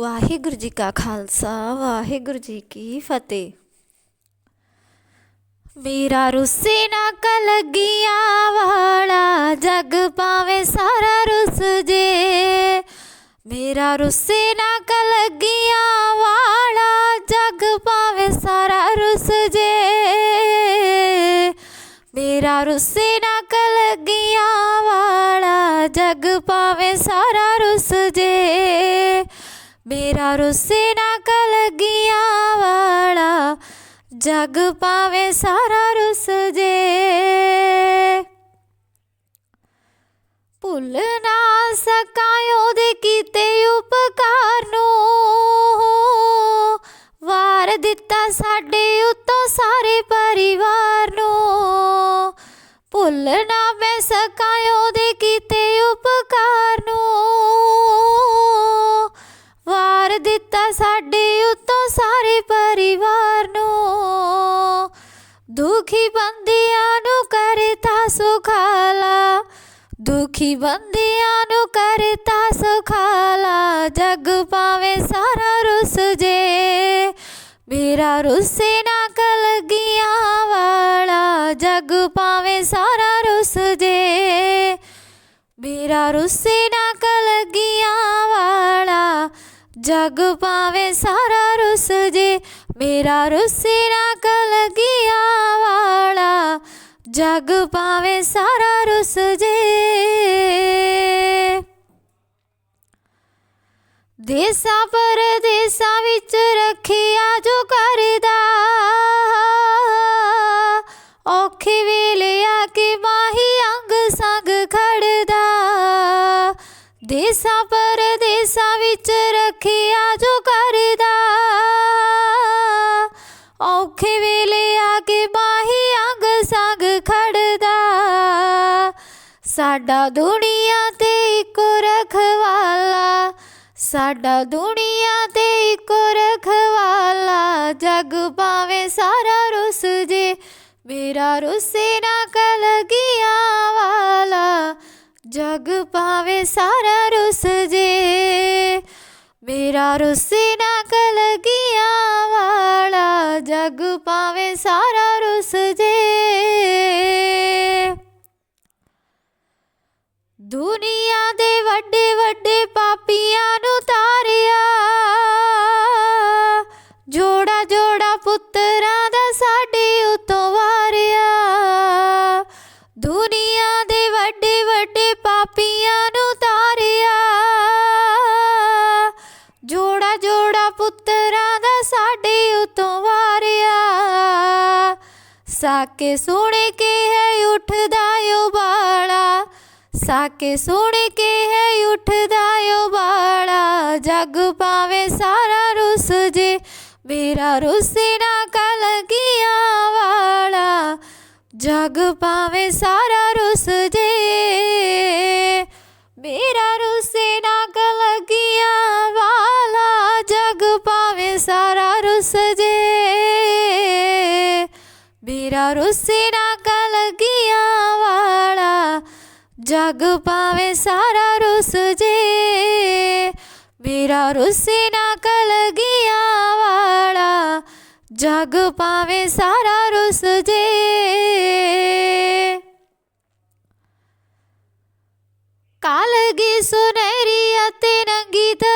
ਵਾਹਿਗੁਰੂ ਜੀ ਕਾ ਖਾਲਸਾ, ਵਾਹਿਗੁਰੂ ਜੀ ਕੀ ਫਤਿਹ। ਮੇਰਾ ਰੁੱਸੇ ਨਾ ਕਲਗੀਆਂ ਵਾਲਾ, ਜਗ ਪਾਵੇ ਸਾਰਾ ਰੁੱਸ ਜੇ। ਮੇਰਾ ਰੁੱਸੇ ਨਾ ਕਲਗੀਆਂ ਵਾਲਾ, ਜਗ ਪਾਵੇ ਸਾਰਾ ਰੁੱਸ ਜੇ। ਮੇਰਾ ਰੁੱਸੇ ਨਾ ਕਲਗੀਆਂ ਵਾਲਾ, ਜਗ ਪਾਵੇ ਸਾਰਾ ਰੁੱਸ ਜੇ। ਮੇਰਾ ਰੁੱਸੇ ਨਾ ਕਲਗੀਆਂ ਵਾਲਾ, ਜਗ ਪਾਵੇ ਸਾਰਾ ਰੁੱਸ ਜੇ। ਭੁੱਲ ਨਾ ਸਕਾਂ ਉਹਦੇ ਕੀਤੇ ਉਪਕਾਰ ਨੂੰ। ਵਾਰ ਦਿੱਤਾ ਸਾਡੇ ਉੱਤੋਂ ਸਾਰੇ ਪਰਿਵਾਰ ਨੂੰ। ਭੁੱਲ ਨਾ ਦਿੱਤਾ ਸਾਡੇ ਉੱਤੋਂ ਸਾਰੇ ਪਰਿਵਾਰ ਨੂੰ। ਦੁਖੀ ਬੰਦਿਆਂ ਨੂੰ ਕਰਤਾ ਸੁਖਾਲਾ। ਦੁਖੀ ਬੰਦਿਆਂ ਨੂੰ ਕਰਤਾ ਸੁਖਾਲਾ। ਜਗ ਪਾਵੇ ਸਾਰਾ ਰੁੱਸ ਜੇ, ਮੇਰਾ ਰੁੱਸੇ ਨਾ ਕਲਗੀਆਂ ਵਾਲਾ। ਜਗ ਪਾਵੇ ਸਾਰਾ ਰੁੱਸ ਜੇ, ਮੇਰਾ ਰੁੱਸੇ ਜਗ ਪਾਵੇ ਸਾਰਾ ਰੁੱਸ ਜੇ, ਮੇਰਾ ਰੁੱਸੇ ਨਾ ਕਲਗੀਆਂ ਵਾਲਾ। ਜਗ ਪਾਵੇ ਸਾਰਾ ਰੁੱਸ ਜੇ। ਦੇਸਾਂ ਪਰਦੇਸਾਂ ਵਿੱਚ ਰੱਖਿਆ ਜੋ ਕਰਦਾ ਦੇਸਾਂ ਪਰਦੇਸਾਂ ਵਿੱਚ ਰੱਖਿਆ ਜੋ ਕਰਦਾ। ਔਖੇ ਵੇਲੇ ਆ ਕੇ ਮਾਹੀ ਅੰਗ ਸੰਗ ਖੜਦਾ। ਸਾਡਾ ਦੁਨੀਆ ਤੇ ਇੱਕੋ ਰਖਵਾਲਾ। ਸਾਡਾ ਦੁਨੀਆ ਤੇ ਇੱਕੋ ਰਖਵਾਲਾ। ਜਗ ਪਾਵੇ ਸਾਰਾ ਰੁੱਸ ਜੇ, ਮੇਰਾ ਰੁੱਸੇ ਨਾ ਕਲਗੀਆਂ ਵਾਲਾ। ਜਗ ਪਾਵੇ ਸਾਰਾ ਰੁੱਸ ਜੇ, ਮੇਰਾ ਰੁੱਸੇ ਨਾ ਕਲਗੀਆਂ ਵਾਲਾ, ਜਗ ਭਾਵੇਂ ਸਾਰਾ ਰੁੱਸ ਜੇ। ਦੁਨੀਆ ਦੇ ਵੱਡੇ ਵੱਡੇ ਪਾਪੀਆਂ ਨੂੰ ਤਾਰਿਆ, ਜੋੜਾ ਜੋੜਾ ਪੁੱਤਰਾਂ ਦਾ ਸਾਡੇ ਉਤੋਂ ਵਾਰਿਆ। ਦੁਨੀਆ ਪਾਪੀਆਂ ਨੂੰ ਤਾਰਿਆ। ਜੋੜਾ ਜੋੜਾ ਪੁੱਤਰਾਂ ਦਾ ਸਾਡੇ ਉਤੋਂ ਵਾਰਿਆ। ਸਾਕੇ ਸੁਣ ਕੇ ਹੈ ਉੱਠਦਾ ਉਬਾਲਾ ਸਾਕੇ ਸੁਣ ਕੇ ਹੈ ਉੱਠਦਾ ਉਬਾਲਾ ਜਗ ਪਾਵੇ ਸਾਰਾ ਰੁੱਸ ਜੇ, ਮੇਰਾ ਰੁੱਸੇ ਨਾ ਕਲਗੀਆਂ ਵਾਲਾ। ਜਗ ਪਾਵੇ ਸਾਰਾ ਰੁੱਸੇ ਨਾ ਕਲਗੀਆਂ ਵਾਲਾ। ਜਗ ਪਾਵੇ ਸਾਰਾ ਰੁੱਸ ਜੇ ਮੇਰਾ ਰੁੱਸੇ ਨਾ ਕਲਗੀਆਂ ਵਾਲਾ। ਜਗ ਪਾਵੇ ਸਾਰਾ ਰੁੱਸ ਜੇ। ਕਾਲਗੀ ਸੁਨਹਿਰੀ ਅਤੇ ਨੰਗੀ ਤਲਵਾਰ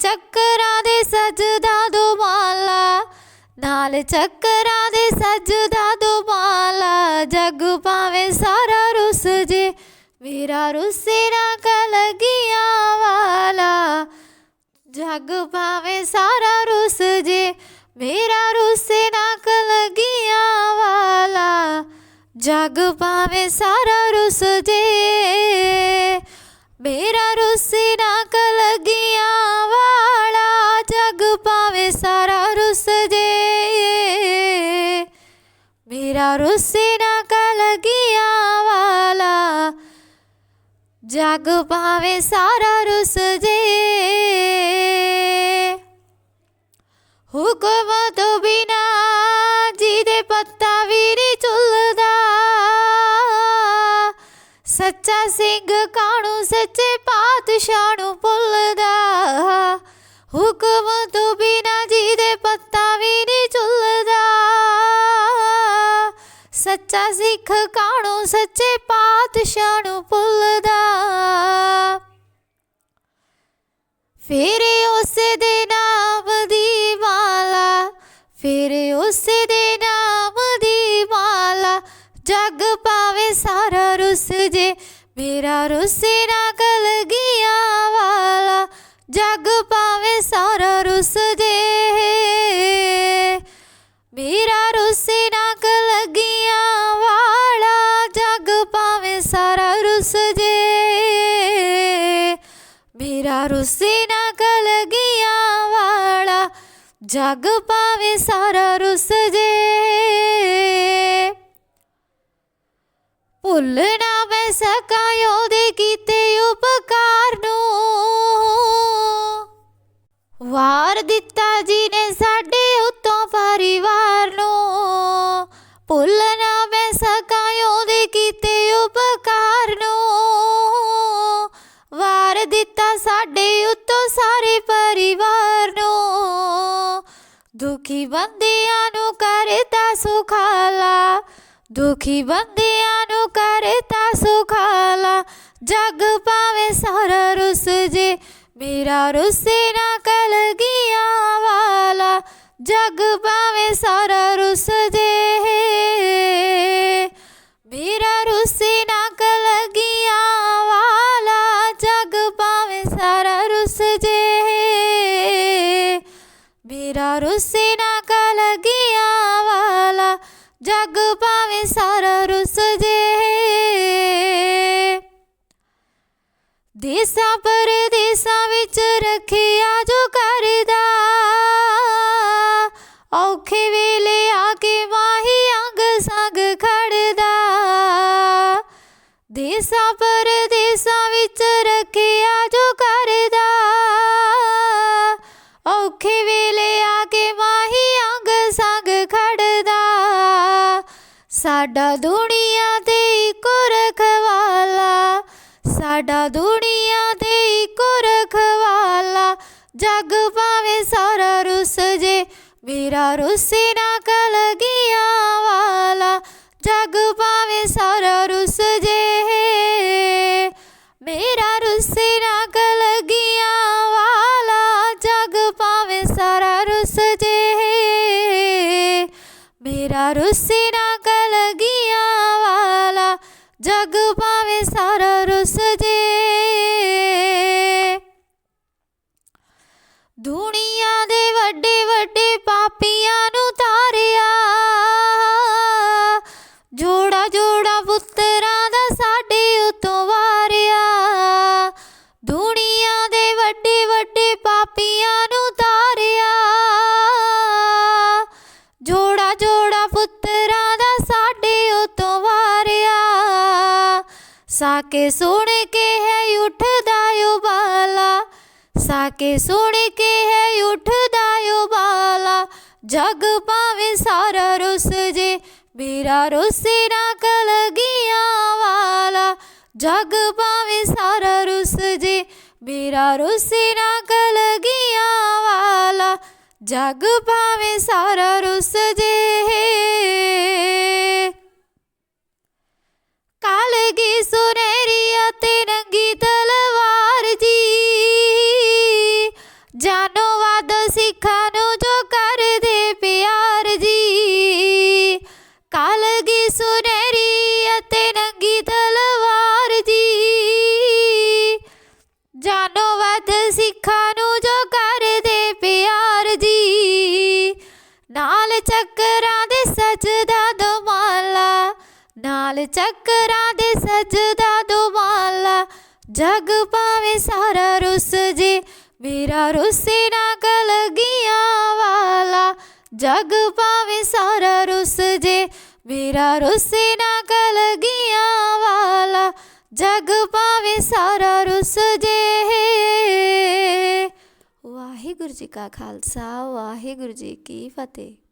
ਚੱਕਰਾਂ ਦੇ ਸਜਦਾ ਦੋ ਮਾਲਾ ਨਾਲ ਚੱਕਰਾਂ ਦੇ ਸਜਦਾ ਦੋ ਜਗ ਪਾਵੇ ਸਾਰਾ ਰੁੱਸ ਜੇ, ਮੇਰਾ ਰੁੱਸੇ ਨਾ ਕਲਗੀਆਂ ਵਾਲਾ। ਜਗ ਪਾਵੇ ਸਾਰਾ ਰੁੱਸ ਜੇ, ਮੇਰਾ ਰੁੱਸੇ ਨਾ ਕਲਗੀਆਂ ਵਾਲਾ। ਜਗ ਪਾਵੇ ਸਾਰਾ ਰੁੱਸ ਜੇ, ਮੇਰਾ ਰੁੱਸੇ ਨਾ రుసిన కలగియావాలా జగ్ పావే సారా రుసజే ਹੁਕਮ ਤੋਂ ਬਿਨਾ ਜਿਹਦੇ ਪੱਤਾ ਵੀ ਨਹੀਂ ਚੁੱਲਦਾ ਸੱਚਾ ਸਿੰਘ ਕਾਣੂ ਸੱਚੇ ਪਾਤਸ਼ਾਹ ਨੂੰ ਸੱਚਾ ਸਿੱਖ ਕਾਣੂ ਸੱਚੇ ਪਾਤਸ਼ਾਹ ਨੂੰ ਭੁੱਲਦਾ। ਫਿਰ ਉਸੇ ਦੇ ਨਾਮ ਦੀ ਮਾਲਾ, ਫਿਰ ਉਸੇ ਦੇ ਨਾਮ ਦੀ ਮਾਲਾ, ਜਗ ਪਾਵੇ ਸਾਰਾ ਰੁੱਸ ਜੇ, ਮੇਰਾ ਰੁੱਸੇ ਨਾ ਕਲਗੀਆਂ ਵਾਲਾ, ਜਗ ਪਾ ਰੁੱਸੇ ਨਾ ਕਲਗੀਆਂ ਵਾਲਾ, ਜਗ ਪਾਵੇ ਸਾਰਾ ਰੁੱਸ ਜੇ। ਭੁੱਲ ਨਾ ਮੈਂ ਸਕਾਂ ਉਹਦੇ ਕੀਤੇ ਉਪਕਾਰ ਨੂੰ। ਵਾਰ ਦਿੱਤਾ ਦੁਖੀ ਬੰਦਿਆਂ ਨੂੰ ਕਰਤਾ ਸੁਖਾਲਾ। ਦੁਖੀ ਬੰਦਿਆਂ ਨੂੰ ਕਰਤਾ ਸੁਖਾਲਾ। ਜਗ ਪਾਵੇ ਸਾਰਾ ਰੁੱਸ ਜੇ, ਮੇਰਾ ਰੁੱਸੇ ਨਾ ਕਲਗੀਆਂ ਵਾਲਾ। ਜਗ ਪਾਵੇ ਸਾਰਾ ਰੁੱਸ ਜੇ, ਮੇਰਾ ਰੁੱਸੇ ਨਾ ਕਲਗੀਆਂ ਵਾਲਾ। ਜਗ ਪਾਵੇ ਸਾਰਾ ਰੁੱਸ ਜੇ, ਮੇਰਾ ਰੁੱਸੇ ਦੇਸਾਂ ਪਰਦੇਸਾਂ ਵਿੱਚ ਰੱਖਿਆ ਜੋ ਕਰਦਾ। ਔਖੇ ਵੇਲੇ ਆ ਕੇ ਮਾਹੀ ਅੰਗ ਸੰਗ ਖੜਦਾ। ਦੇਸਾਂ ਪਰਦੇਸਾਂ ਵਿੱਚ ਰੱਖਿਆ ਜੋ ਕਰਦਾ। ਔਖੇ ਵੇਲੇ ਆ ਕੇ ਮਾਹੀ ਅੰਗ ਸੰਗ ਖੜਦਾ। ਸਾਡਾ ਦੁਨੀਆ ਤੇ ਇੱਕੋ ਰਖਵਾਲਾ। ਸਾਡਾ ਦੁਨੀਆ ਮੇਰਾ ਰੁੱਸੇ ਨਾ ਕਲਗੀਆਂ ਵਾਲਾ, ਜਗ ਪਾਵੇ ਸਾਰਾ ਰੁੱਸ ਜੇ ਮੇਰਾ ਰੁੱਸੇ ਨਾ ਕਲਗੀਆਂ ਵਾਲਾ, ਜਗ ਪਾਵੇ ਸਾਰਾ ਰੁੱਸ ਜੇ ਮੇਰਾ ਰੁੱਸੇ ਨਾ ਕਲਗੀਆਂ ਸਾਕੇ ਸੁਣ ਕੇ ਹੈ ਉੱਠਦਾ ਉਬਾਲਾ ਸਾਕੇ ਸੁਣ ਕੇ ਹੈ ਉੱਠਦਾ ਉਬਾਲਾ ਜਗ ਪਾਵੇ ਸਾਰਾ ਰੁੱਸ ਜੇ ਮੇਰਾ ਰੁੱਸੇ ਨਾ ਕਲਗੀਆਂ ਵਾਲਾ। ਜਗ ਪਾਵੇ ਸਾਰਾ ਰੁੱਸ ਜੇ ਮੇਰਾ ਰੁੱਸੇ ਨਾ ਕਲਗੀਆਂ ਵਾਲਾ। ਜਗ ਪਾਵੇ ਸਾਰਾ ਰੁੱਸ ਜੇ ਸਜਦਾ ਦੁਮਾਲਾ ਨਾਲ ਚੱਕਰਾਂ ਦੇ ਸਜਦਾ ਦੁਮਾਲਾ ਜਗ ਪਾਵੇ ਸਾਰਾ ਰੁੱਸ ਜੇ, ਮੇਰਾ ਰੁੱਸੇ ਨਾ ਕਲਗੀਆਂ ਵਾਲਾ। ਜਗ ਪਾਵੇ ਸਾਰਾ ਰੁੱਸ ਜੇ, ਮੇਰਾ ਰੁੱਸੇ ਨਾ ਕਲਗੀਆਂ ਵਾਲਾ। ਜਗ ਭਾਵੇਂ ਸਾਰਾ ਰੁੱਸ ਜੇ। ਵਾਹਿਗੁਰੂ ਜੀ ਕਾ ਖਾਲਸਾ, ਵਾਹਿਗੁਰੂ ਜੀ ਕੀ ਫਤਿਹ।